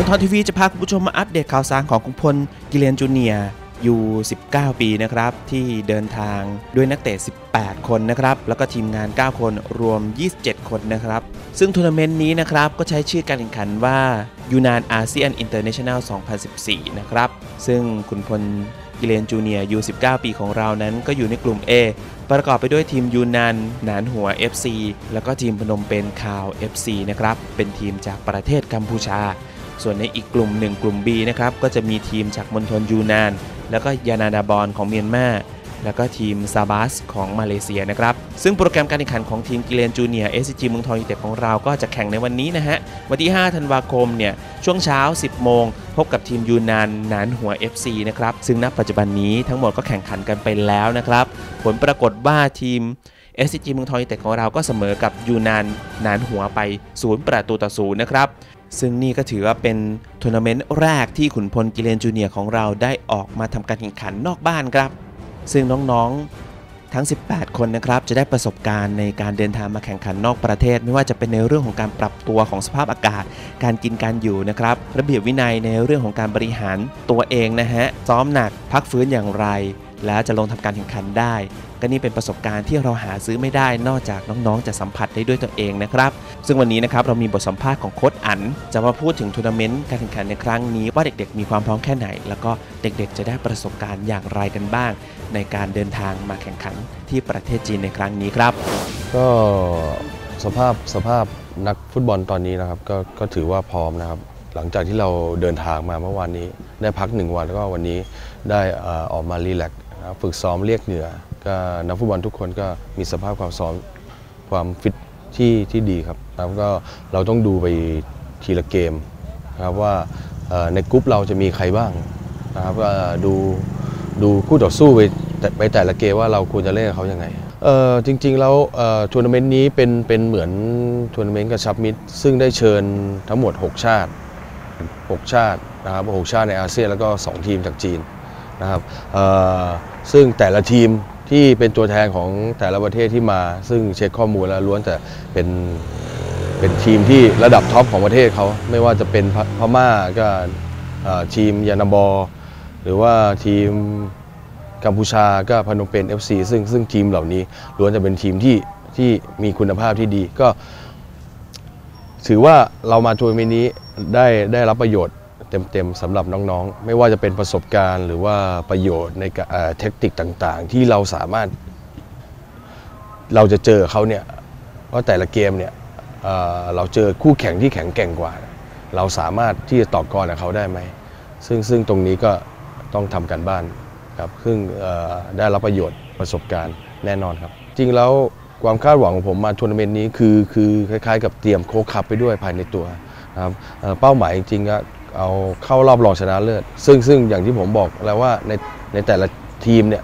มืองทองทีวีจะพาคุณผู้ชมมาอัปเดตข่าวสารของคุณพลกิเลนจูเนียอยู่ 19 ปีนะครับ ที่เดินทางด้วยนักเตะ 18 คนนะครับ แล้วก็ทีมงาน 9 คนรวม 27 คนนะครับ ซึ่งทัวร์นาเมนต์นี้นะครับ ก็ใช้ชื่อการแข่งขันว่ายูนานอาเซียนอินเตอร์เนชั่นแนล 2014 นะครับ ซึ่งคุณพลกิเลนจูเนียยู19 ปีของเรานั้นก็อยู่ในกลุ่ม A ประกอบไปด้วยทีมยูนานหนานหัว FC แล้วก็ทีมพนมเปญคาว FC นะครับ เป็นทีมจากประเทศกัมพูชา ส่วนในอีกกลุ่มหนึ่งกลุ่ม B นะครับ ก็จะมีทีมจากมณฑลยูนาน แล้วก็ยานาดาบอนของเมียนมาแล้วก็ทีมซาบาสของมาเลเซียนะครับ ซึ่งโปรแกรมการแข่งขันของทีมกิเลนจูเนียเอสจีเมืองทองยูเต็ดของเราก็จะแข่งในวันนี้นะฮะ วันที่ 5 ธันวาคมเนี่ย ช่วงเช้า 10 โมง พบกับทีมยูนานนานหัว FC นะครับ ซึ่งณปัจจุบันนี้ทั้งหมดก็แข่งขันกันไปแล้วนะครับ ผลปรากฏว่าทีม SCG เมืองทองยูเต็ดของเราก็เสมอกับยูนานนานหัวไป 0 ประตูต่อ 0 นะครับ ซึ่งนี่ก็ถือว่าเป็นทัวร์นาเมนต์แรกที่ขุนพลกิเลนจูเนียร์ของเราได้ออกมาทำการแข่งขันนอกบ้านครับ ซึ่งน้องๆทั้ง 18 คนนะครับ จะได้ประสบการณ์ในการเดินทางมาแข่งขันนอกประเทศ ไม่ว่าจะเป็นในเรื่องของการปรับตัวของสภาพอากาศ การกินการอยู่นะครับ ระเบียบวินัยในเรื่องของการบริหารตัวเองนะฮะซ้อมหนักพักฟื้นอย่างไร แล้วจะลงทำการแข่งขันได้ ก็นี่เป็นประสบการณ์ที่เราหาซื้อไม่ได้นอกจากน้องๆ จะสัมผัสได้ด้วยตัวเองนะครับ ซึ่งวันนี้นะครับเรามีบทสัมภาษณ์ของโค้ชอันจะมาพูดถึงทัวร์นาเมนต์การแข่งขันในครั้งนี้ว่าเด็กๆ มีความพร้อมแค่ไหน แล้วก็เด็กๆ จะได้ประสบการณ์อย่างไรกันบ้าง ในการเดินทางมาแข่งขันที่ประเทศจีนในครั้งนี้ครับ ก็สภาพสภาพนักฟุตบอลตอนนี้นะครับก็ก็ถือว่าพร้อมนะครับ หลังจากที่เราเดินทางมาเมื่อวานนี้ ได้พักหนึ่งวันแล้วก็วันนี้ได้ออกมารีแลกซ์ฝึกซ้อมเรียกเหงื่อก็นักฟุตบอลทุกคนก็มีสภาพความซ้อมความฟิต ที่ที่ดีครับแล้วก็เราต้องดูไปทีละเกมนะครับว่าในกรุ๊ปเราจะมีใครบ้างนะครับก็ดูดูคู่ต่อสู้ไปแต่ไปแต่ละเกมว่าเราควรจะเล่นกับเขายังไงเออจริงๆแล้วทัวร์นาเมนต์นี้เป็นเป็นเหมือนทัวร์นาเมนต์กระชับมิตรซึ่งได้เชิญทั้งหมด 6 ชาติ 6 ชาตินะครับ6ชาติในอาเซียนแล้วก็ 2 ทีมจากจีนนะครับซึ่งแต่ละทีม ที่เป็นตัวแทนของแต่ละประเทศที่มา ซึ่งเช็คข้อมูลแล้วล้วนแต่เป็นเป็นทีมที่ระดับท็อปของประเทศเขาไม่ว่าจะเป็นพพม่าก็ทีมยานาบอ หรือว่าทีมกัมพูชาก็พนมเปญ FC ซึ่งซึ่งทีมเหล่านี้ล้วนจะเป็นทีมที่ที่มีคุณภาพที่ดีก็ ถือว่าเรามาทัวร์เมนี้ได้ได้รับประโยชน์ เต็มๆสำหรับน้องๆ ไม่ว่าจะเป็นประสบการณ์ หรือว่าประโยชน์ในเทคนิคต่างๆ ที่เราสามารถ เราจะเจอเขาเนี่ยว่าแต่ละเกมเนี่ยเเราเจอคู่แข่งที่แข็งแกร่งกว่า เราสามารถที่จะต่อกรกับเขาได้ไหม ซึ่งซึ่งตรงนี้ก็ต้องทำการบ้านครับซึ่งเอ่อได้รับประโยชน์ประสบการณ์แน่นอนครับ จริงแล้วความคาดหวังของผมมาทัวร์นาเมนต์นี้คือคือคล้ายๆ กับเตรียมโค้ชคัพไปด้วยภายในตัวครับเอ่อเป้าหมายจริงๆก็ เอาเข้ารอบรองชนะเลิศซึ่งซึ่งอย่างที่ผมบอกแล้วว่าในในแต่ละทีมเนี่ย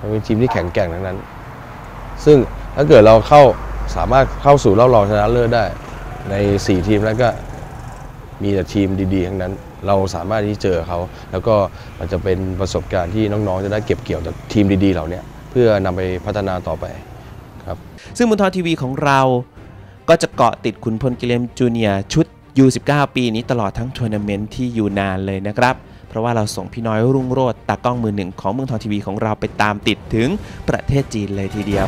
มันเป็นทีมที่แข็งแกร่งทั้งนั้น ซึ่งถ้าเกิดเราเข้าสามารถเข้าสู่รอบรองชนะเลิศได้ ใน 4 ทีมแล้วก็มีแต่ทีมดีๆทั้งนั้น เราสามารถที่เจอเขา แล้วก็มันจะเป็นประสบการณ์ที่น้องๆ จะได้เก็บเกี่ยวจากทีมดีๆ เหล่านี้เพื่อนำไปพัฒนาต่อไปครับ ซึ่งมุนทอทีวีของเราก็จะเกาะติดขุนพลกิเลมจูเนียชุด U19 ปีนี้ตลอดทั้งทัวร์นาเมนต์ที่อยู่นานเลยนะครับ เพราะว่าเราส่งพี่น้อยรุ่งโรจน์ตากล้องมือหนึ่งของเมืองทองทีวีของเราไปตามติดถึงประเทศจีนเลยทีเดียว